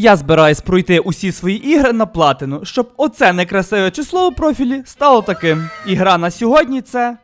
Я збираюсь пройти усі свої ігри на платину, щоб оце некрасиве число у профілі стало таким. Ігра на сьогодні це.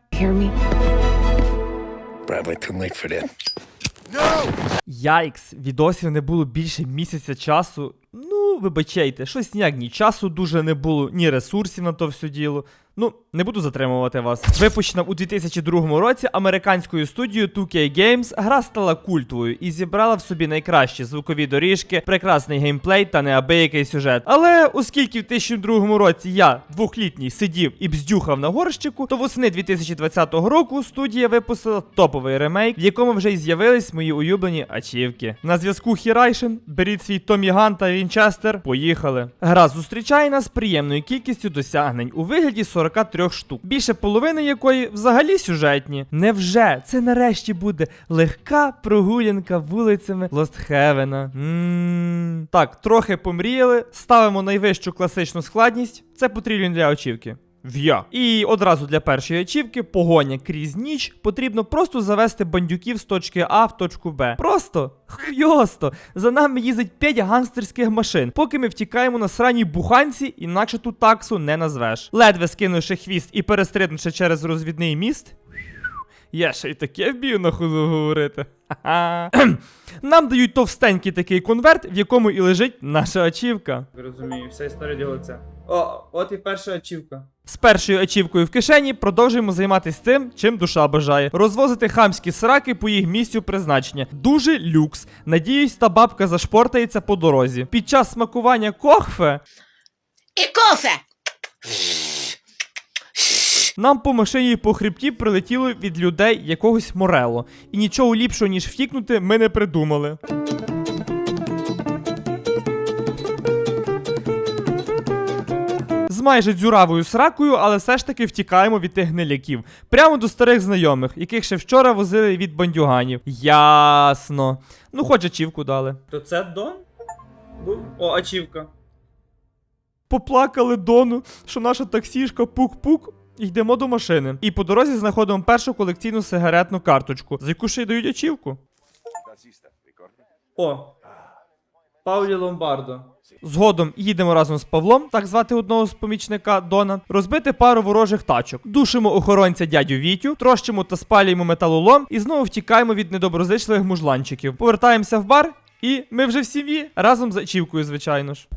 That. Яйкс, відосів не було більше місяця часу. Ну, вибачайте, щось ніяк ні часу дуже не було, ні ресурсів на то все діло. Ну, не буду затримувати вас. Випущена у 2002 році американською студією 2K Games, гра стала культовою і зібрала в собі найкращі звукові доріжки, прекрасний геймплей та неабиякий сюжет. Але оскільки в 2002 році я, двохлітній, сидів і бздюхав на горщику, то восени 2020 року студія випустила топовий ремейк, в якому вже й з'явились мої улюблені ачівки. На зв'язку Хірайшин, беріть свій Томі Ган та Вінчестер. Поїхали. Гра зустрічає нас приємною кількістю досягнень у вигляді 43 штук, більше половини якої взагалі сюжетні. Невже це нарешті буде легка прогулянка вулицями Лостхевена? Так, трохи помріяли, ставимо найвищу класичну складність. Це потрібно для очівки. В'я. І одразу для першої ачівки погоня крізь ніч потрібно просто завести бандюків з точки А в точку Б. Просто хуйосто. За нами їздить 5 гангстерських машин, поки ми втікаємо на сраній буханці, інакше ту таксу не назвеш. Ледве скинувши хвіст і перестрибнувши через розвідний міст. Я ще й таке вбію на ходу говорити. Нам дають товстенький такий конверт, в якому і лежить наша ачівка. Розумію, вся історія це. О, от і перша ачівка. З першою ачівкою в кишені продовжуємо займатися тим, чим душа бажає. Розвозити хамські сраки по їх місцю призначення. Дуже люкс. Надіюсь, та бабка зашпортається по дорозі. Під час смакування кохфе И кофе! Нам по машині і по хребті прилетіло від людей якогось морело. І нічого ліпшого, ніж втікнути, ми не придумали. З майже дзюравою сракою, але все ж таки втікаємо від тих гниляків. Прямо до старих знайомих, яких ще вчора возили від бандюганів. Ясно. Ну, хоч ачівку дали. То це Дон? О, ачівка. Поплакали Дону, що наша таксішка пук-пук. Йдемо до машини. І по дорозі знаходимо першу колекційну сигаретну карточку, за яку ще й дають ачівку. О. Паулі Ломбардо. Згодом їдемо разом з Павлом, так звати одного з помічника Дона, розбити пару ворожих тачок. Душимо охоронця дядю Вітю, трощимо та спалюємо металолом і знову втікаємо від недоброзичливих мужланчиків. Повертаємося в бар, і ми вже в сім'ї разом з ачівкою, звичайно ж.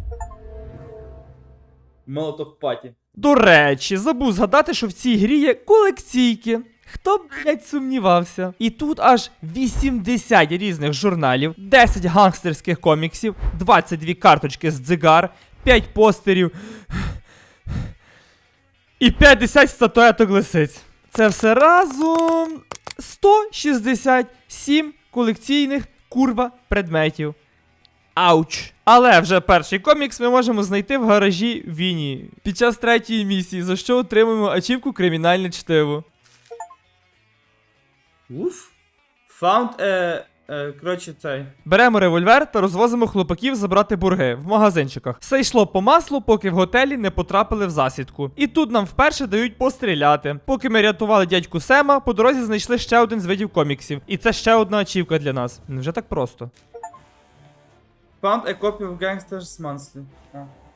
Молотов паті. До речі, забув згадати, що в цій грі є колекційки. Хто б, блядь, сумнівався? І тут аж 80 різних журналів, 10 гангстерських коміксів, 22 карточки з дзигар, 5 постерів і 50 статуеток лисиць. Це все разом 167 колекційних курва предметів. Ауч. Але вже перший комікс ми можемо знайти в гаражі Віні під час третьої місії, за що отримуємо ачівку кримінальне чтиво. Уф. Found е, е, коротше, цей. Беремо револьвер та розвозимо хлопаків забрати бурги в магазинчиках. Все йшло по маслу, поки в готелі не потрапили в засідку. І тут нам вперше дають постріляти. Поки ми рятували дядьку Сема, по дорозі знайшли ще один з видів коміксів. І це ще одна ачівка для нас. Невже так просто? Found a copy of Gangsters Monthly.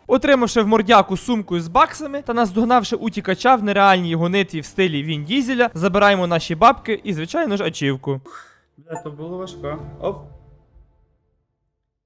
Отримавши в мордяку сумку з баксами та наздогнавши утікача в нереальній гонитві в стилі Він Дізеля, забираємо наші бабки і, звичайно ж, ачівку. Бля, то було важко. Оп.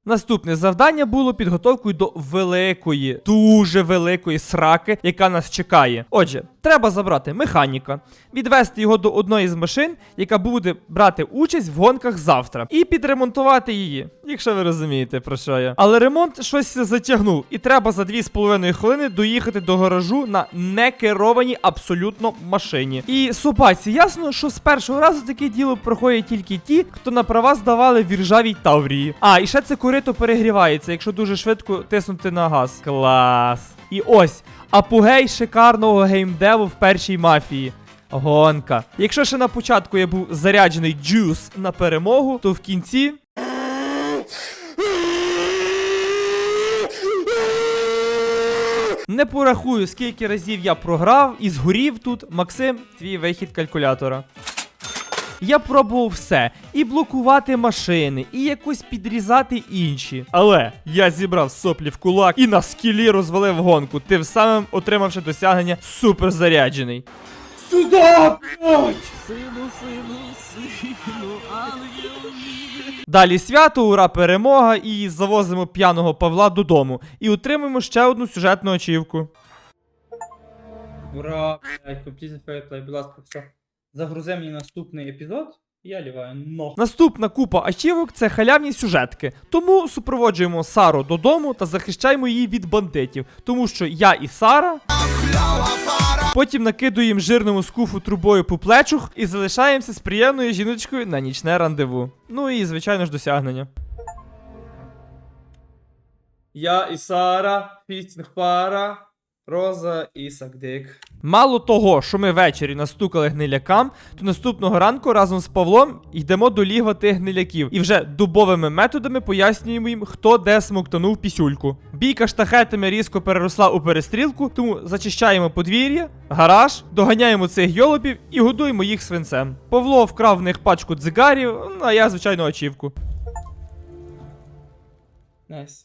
Наступне завдання було підготовкою до великої, дуже великої сраки, яка нас чекає. Отже, треба забрати механіка, відвести його до одної з машин, яка буде брати участь в гонках завтра, і підремонтувати її, якщо ви розумієте про що я. Але ремонт щось затягнув, і треба за 2,5 хвилини доїхати до гаражу на некерованій абсолютно машині. І собаці, ясно, що з першого разу таке діло проходять тільки ті, хто на права здавали в іржавій Таврії. А, і ще це корито перегрівається, якщо дуже швидко тиснути на газ. Клас. І ось апогей шикарного геймдеву в першій мафії. Гонка. Якщо ще на початку я був заряджений джус на перемогу, то в кінці. Не порахую, скільки разів я програв і згорів тут. Максим, твій вихід калькулятора. Я пробував все: і блокувати машини, і якось підрізати інші. Але я зібрав соплі в кулак і на скілі розвалив гонку, тим самим отримавши досягнення суперзаряджений. Сюда, Сину, сину, блядь! Далі свято, ура, перемога, і завозимо п'яного Павла додому. І отримуємо ще одну сюжетну очівку. Ура, блядь, Completed Fireplay, будь ласка, все. Загрузи мені наступний епізод, і я ліваю нахуй. Наступна купа ачівок це халявні сюжетки. Тому супроводжуємо Сару додому та захищаємо її від бандитів. Тому що я і Сара. Потім накидуємо жирному скуфу трубою по плечух і залишаємося з приємною жіночкою на нічне рандеву. Ну і звичайно ж досягнення. Я і Сара, фістінг пара, Роза і Сакдик. Мало того, що ми ввечері настукали гнилякам, то наступного ранку разом з Павлом йдемо до лігва тих гниляків і вже дубовими методами пояснюємо їм, хто де смоктанув пісюльку. Бійка штахетами різко переросла у перестрілку, тому зачищаємо подвір'я, гараж, доганяємо цих йолопів і годуємо їх свинцем. Павло вкрав в них пачку дзигарів, ну, а я, звичайно, очівку. Найс.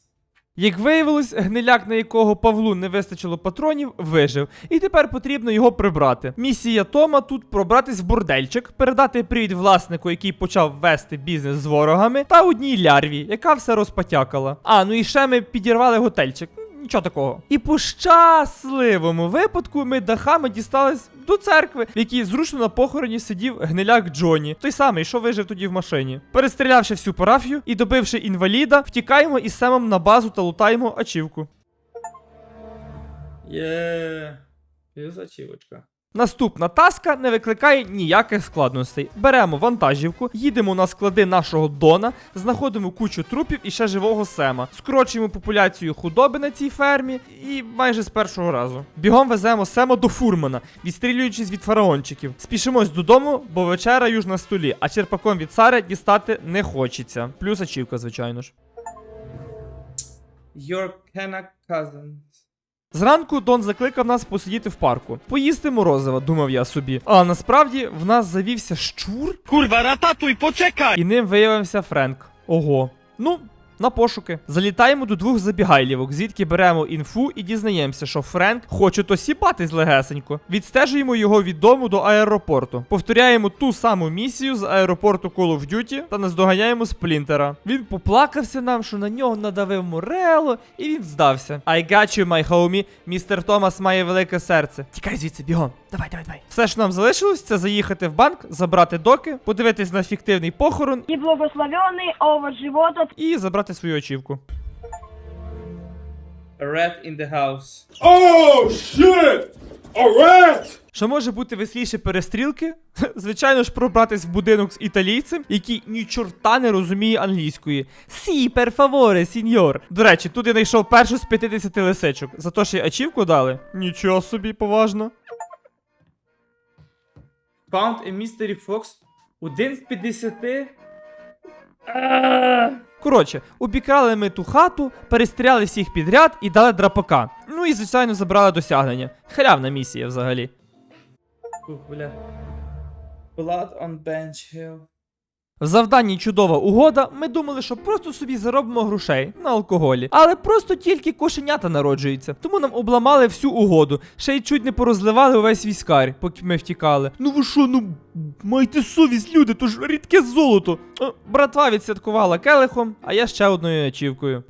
Як виявилось, гниляк, на якого Павлу не вистачило патронів, вижив, і тепер потрібно його прибрати. Місія Тома тут пробратись в бордельчик, передати привід власнику, який почав вести бізнес з ворогами, та одній лярві, яка все розпотякала. А, ну і ще ми підірвали готельчик. Нічого такого. І по щасливому випадку ми дахами дістались до церкви, в якій зручно на похороні сидів гниляк Джоні, той самий, що вижив тоді в машині. Перестрілявши всю парафію і добивши інваліда, втікаємо із Семом на базу та лутаємо ачівку. Є. Плюс ачівочка. Наступна таска не викликає ніяких складностей. Беремо вантажівку, їдемо на склади нашого Дона, знаходимо кучу трупів і ще живого Сема, скорочуємо популяцію худоби на цій фермі і майже з першого разу. Бігом веземо Сема до фурмана, відстрілюючись від фараончиків. Спішимось додому, бо вечера юж на столі, а черпаком від царя дістати не хочеться. Плюс ачівка, звичайно ж. Your Kenna Cousins. Зранку Дон закликав нас посидіти в парку, поїсти морозива, думав я собі. А насправді в нас завівся щур, Курва, рататуй, почекай! і ним виявився Френк. Ого. Ну, на пошуки. Залітаємо до двох забігайлівок, звідки беремо інфу і дізнаємося, що Френк хоче то сіпатись легесенько. Відстежуємо його від дому до аеропорту. Повторяємо ту саму місію з аеропорту Call of Duty та наздоганяємо сплінтера. Він поплакався нам, що на нього надавив Морело, і він здався. I got you, my homie. Містер Томас має велике серце. Тікай звідси, бігом. Давай, давай, давай. Все, що нам залишилось, це заїхати в банк, забрати доки, подивитись на фіктивний похорон и благословенный овощ живота і забрати свою очівку. A rat in the house. Що може бути веселіше перестрілки? Звичайно ж, пробратись в будинок з італійцем, який ні чорта не розуміє англійської. Сі, пер фаворе, сіньор. До речі, тут я знайшов першу з 50 лисичок. За то, що й ачівку дали. Нічого собі, поважно. Found a mystery fox. Один з 50. Коротше, обікрали ми ту хату, перестріляли всіх підряд і дали драпака. Ну і, звичайно, забрали досягнення. Халявна місія взагалі. Ух, бля. Blood on Bench Hill. В завданні чудова угода, ми думали, що просто собі заробимо грошей на алкоголі. Але просто тільки кошенята народжуються. Тому нам обламали всю угоду. Ще й чуть не порозливали увесь військар, поки ми втікали. Ну ви що, ну майте совість, люди, то ж рідке золото. Е, Братва відсвяткувала келихом, а я ще одною ачівкою.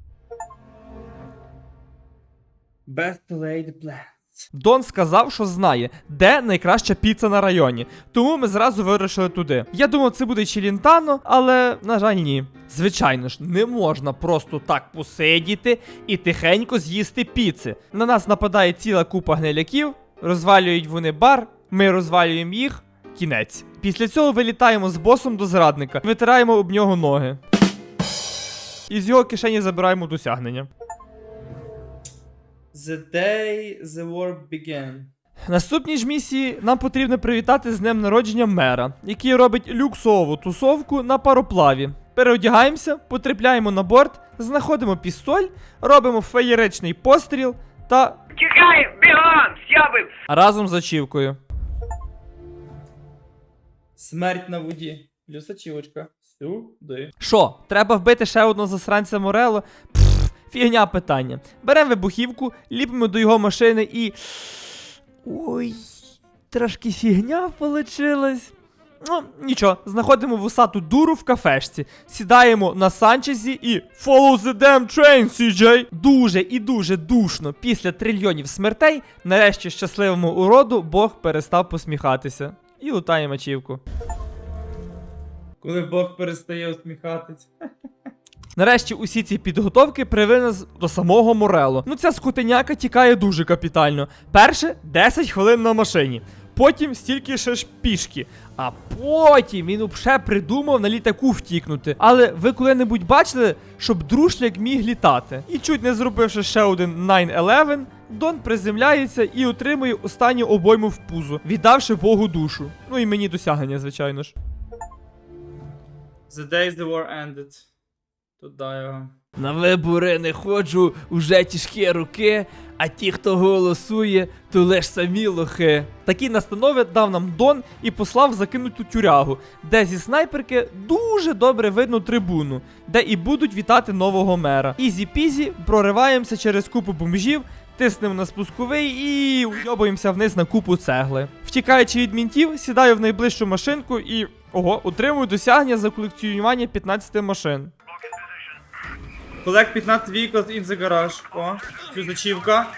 Best laid plans. Дон сказав, що знає, де найкраща піца на районі. Тому ми зразу вирушили туди. Я думав, це буде Челінтано, але, на жаль, ні. Звичайно ж, не можна просто так посидіти і тихенько з'їсти піци. На нас нападає ціла купа гниляків, розвалюють вони бар, ми розвалюємо їх. Кінець. Після цього вилітаємо з босом до зрадника, витираємо об нього ноги. І з його кишені забираємо досягнення. The day the war began. Наступній ж місії нам потрібно привітати з днем народження мера, який робить люксову тусовку на пароплаві. Переодягаємося, потрапляємо на борт, знаходимо пістоль, робимо феєричний постріл та Тікай, бігом, сябив! разом з ачівкою. Смерть на воді. Плюс ачівочка. Сюди. Що, треба вбити ще одного засранця Морело? Пф, фігня питання. Беремо вибухівку, ліпимо до його машини і. Ой, трошки фігня получилась. Ну, нічого, знаходимо вусату дуру в кафешці, сідаємо на санчезі і Follow the damn train, CJ! Дуже і дуже душно після трильйонів смертей, нарешті щасливому уроду Бог перестав посміхатися. І лутаємо ачівку. Коли Бог перестає усміхатись. Нарешті усі ці підготовки привели до самого Морело. Ну ця скотиняка тікає дуже капітально. Перше 10 хвилин на машині, потім стільки ще ж пішки. А потім він вже придумав на літаку втікнути. Але ви коли-небудь бачили, щоб друшляк міг літати? І чуть не зробивши ще один 9-11, Дон приземляється і отримує останню обойму в пузо, віддавши Богу душу. Ну і мені досягнення, звичайно ж. The day the war ended. Туди його. На вибори не ходжу уже тяжкі руки, а ті, хто голосує, то лиш самі лохи. Такі настанови дав нам Дон і послав закинуту тюрягу, де зі снайперки дуже добре видно трибуну, де і будуть вітати нового мера. Ізі-пізі прориваємося через купу бомжів, тиснемо на спусковий і уйобуємося вниз на купу цегли. Втікаючи від мінтів, сідаю в найближчу машинку і. Ого, отримую досягнення за колекціонування 15 машин. Collect 15 vehicles in the garage. О, плюс.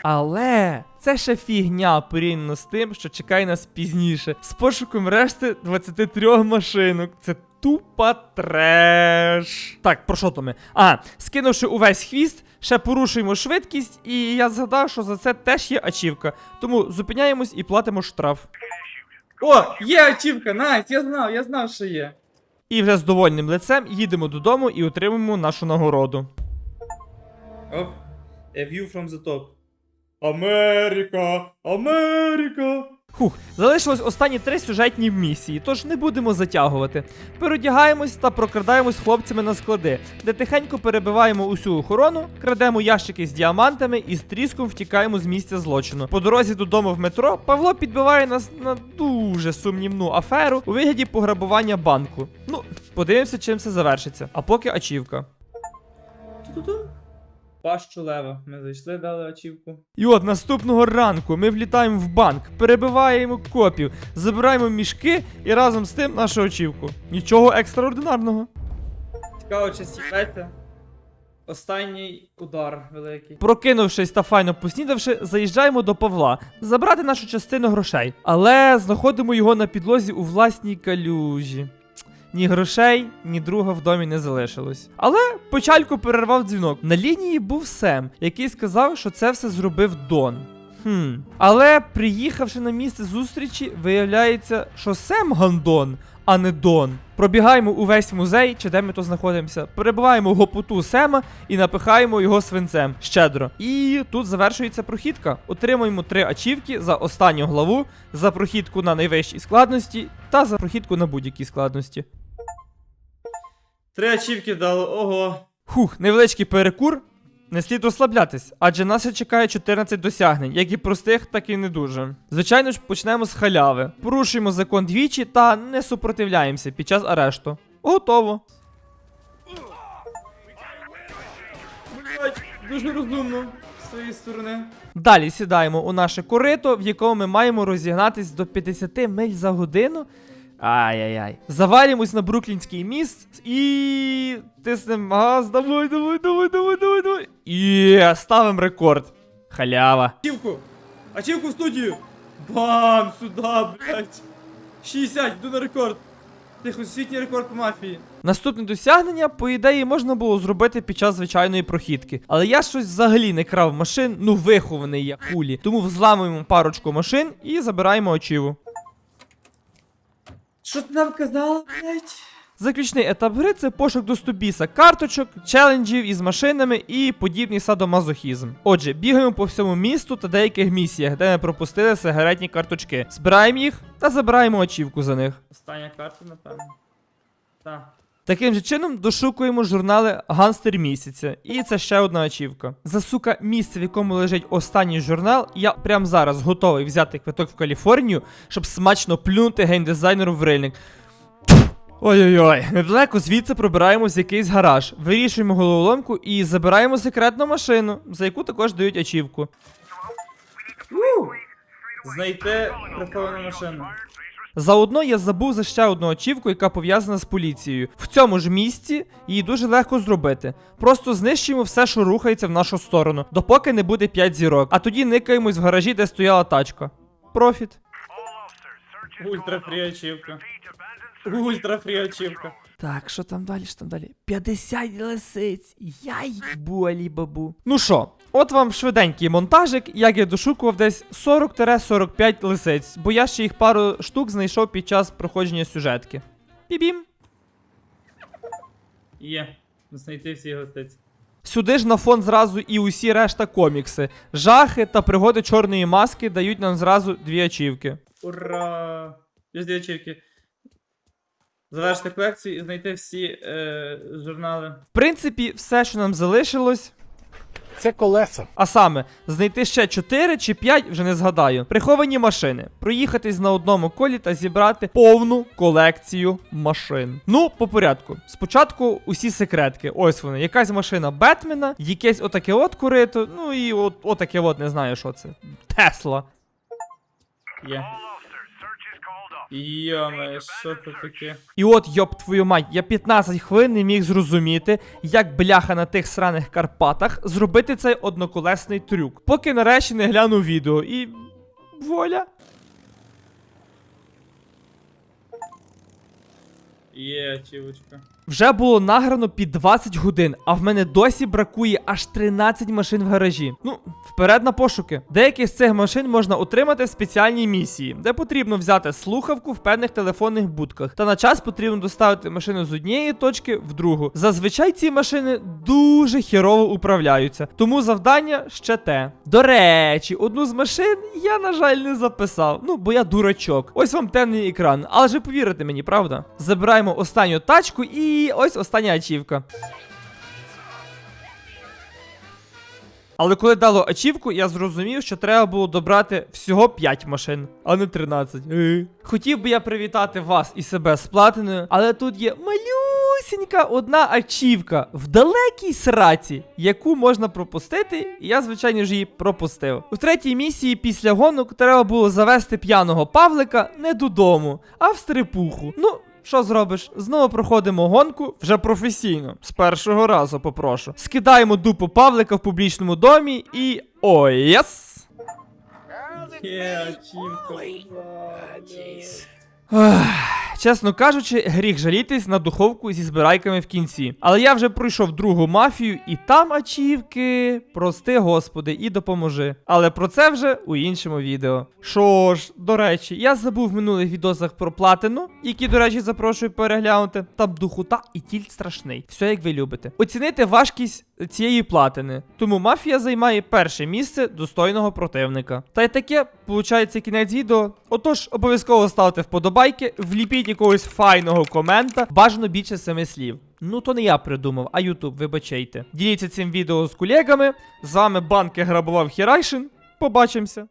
Але це ще фігня порівняно з тим, що чекає нас пізніше. З пошуком решти 23 машинок. Це тупа треш. Так, про що то ми? А, скинувши увесь хвіст, ще порушуємо швидкість, і я згадав, що за це теж є ачівка. Тому зупиняємось і платимо штраф. О, є ачівка, найс, я знав, я знав, що є. І вже з довольним лицем їдемо додому і отримуємо нашу нагороду. Оп. A view from the top. Америка! Америка! Хух, залишилось останні три сюжетні місії, тож не будемо затягувати. Перодягаємось та прокрадаємось хлопцями на склади, де тихенько перебиваємо усю охорону, крадемо ящики з діамантами і з тріском втікаємо з місця злочину. По дорозі додому в метро Павло підбиває нас на дуже сумнівну аферу у вигляді пограбування банку. Ну, подивимося, чим це завершиться. А поки ачівка. Ту-ту-ту. Пащу лева. Ми зайшли, дали ачівку. І от наступного ранку ми влітаємо в банк, перебиваємо копів, забираємо мішки і разом з тим нашу очівку. Нічого екстраординарного. Цікаво, чи сіпеться. Останній удар великий. Прокинувшись та файно поснідавши, заїжджаємо до Павла забрати нашу частину грошей. Але знаходимо його на підлозі у власній калюжі. Ні грошей, ні друга в домі не залишилось. Але почальку перервав дзвінок. На лінії був Сем, який сказав, що це все зробив Дон. Хм. Але приїхавши на місце зустрічі, виявляється, що Сем Гандон, а не Дон. Пробігаємо увесь музей, чи де ми то знаходимося, перебуваємо гопоту Сема і напихаємо його свинцем щедро. І тут завершується прохідка. Отримуємо три ачівки за останню главу, за прохідку на найвищій складності та за прохідку на будь-якій складності. Три ачівки дали, ого. Хух, невеличкий перекур. Не слід розслаблятись, адже нас ще чекає 14 досягнень, як і простих, так і не дуже. Звичайно ж, почнемо з халяви. Порушуємо закон двічі та не супротивляємося під час арешту. Готово. Блять, дуже розумно з своєї сторони. Далі сідаємо у наше корито, в якому ми маємо розігнатись до 50 миль за годину. Ай-яй-яй. Завалюємось на Бруклінський міст і тиснемо газ. Давай, давай, давай, давай, давай, давай. І ставимо рекорд. Халява. Ачівку! Ачівку в студію! Бам! Сюда, блять! 60, йду на рекорд! Тихо, світній рекорд по мафії. Наступне досягнення, по ідеї, можна було зробити під час звичайної прохідки. Але я щось взагалі не крав машин, ну вихований я хулі. Тому взламуємо парочку машин і забираємо очіву. Що ти нам казала, блять? Заключний етап гри це пошук до стубіса карточок, челенджів із машинами і подібний садомазохізм. Отже, бігаємо по всьому місту та деяких місіях, де ми пропустили сигаретні карточки. Збираємо їх та забираємо очівку за них. Остання карта, напевно. Так. Таким же чином дошукуємо журнали Ганстер місяця, і це ще одна ачівка. За сука, місце, в якому лежить останній журнал, я прямо зараз готовий взяти квиток в Каліфорнію, щоб смачно плюнути геймдизайнеру в рильник. Ой-ой-ой, недалеко звідси пробираємось в якийсь гараж, вирішуємо головоломку і забираємо секретну машину, за яку також дають ачівку. Знайти приховану машину. Заодно я забув за ще одну ачівку, яка пов'язана з поліцією. В цьому ж місці її дуже легко зробити. Просто знищуємо все, що рухається в нашу сторону, допоки не буде 5 зірок. А тоді никаємось в гаражі, де стояла тачка. Профіт. Ультрафрі ачівка. Ультрафрі ачівка. Так, що там далі, що там далі? 50 лисиць. Яй, буалі бабу. Ну що, от вам швиденький монтажик, як я дошукував десь 40-45 лисиць, бо я ще їх пару штук знайшов під час проходження сюжетки. Бібім. Є. Знайти всі гостиці. Сюди ж на фон зразу і усі решта комікси. Жахи та пригоди чорної маски дають нам зразу дві ачівки. Ура! Є дві ачівки. Завершити колекцію і знайти всі е, журнали. В принципі, все, що нам залишилось. Це колеса. А саме, знайти ще 4 чи 5, вже не згадаю. Приховані машини. Проїхатись на одному колі та зібрати повну колекцію машин. Ну, по порядку. Спочатку усі секретки. Ось вони. Якась машина Бетмена, якесь отаке от курито, ну і от отаке от, не знаю, що це. Тесла. Є. Йоме, що це таке? І от, йоп твою мать, я 15 хвилин не міг зрозуміти, як бляха на тих сраних Карпатах зробити цей одноколесний трюк. Поки нарешті не глянув відео і. Воля. Є ачівочка. Вже було награно під 20 годин, а в мене досі бракує аж 13 машин в гаражі. Ну, вперед на пошуки. Деякі з цих машин можна отримати в спеціальній місії, де потрібно взяти слухавку в певних телефонних будках. Та на час потрібно доставити машину з однієї точки в другу. Зазвичай ці машини дуже хірово управляються, тому завдання ще те. До речі, одну з машин я, на жаль, не записав. Ну, бо я дурачок. Ось вам темний екран. Але ж повірите мені, правда? Забираємо останню тачку і ось остання ачівка. Але коли дало ачівку, я зрозумів, що треба було добрати всього 5 машин, а не 13. Е. Хотів би я привітати вас і себе з платиною, але тут є малюсінька одна ачівка в далекій сраці, яку можна пропустити, і я, звичайно ж, її пропустив. У третій місії після гонок треба було завести п'яного Павлика не додому, а в стрипуху. Ну. Що зробиш? Знову проходимо гонку вже професійно. З першого разу попрошу. Скидаємо дупу Павлика в публічному домі і. Ой, єс! Є ачівка. Чесно кажучи, гріх жалітись на духовку зі збирайками в кінці. Але я вже пройшов другу мафію, і там ачівки. Прости, господи, і допоможи. Але про це вже у іншому відео. Що ж, до речі, я забув в минулих відосах про платину, які, до речі, запрошую переглянути. Там духота і тільт страшний. Все як ви любите. Оцінити важкість цієї платини. Тому мафія займає перше місце достойного противника. Та й таке, виходить, кінець відео. Отож, обов'язково ставте вподобайки, вліпіть якогось файного комента, бажано більше семи слів. Ну то не я придумав, а Ютуб, вибачайте. Діліться цим відео з колегами. З вами банки грабував Хірайшин. Побачимося.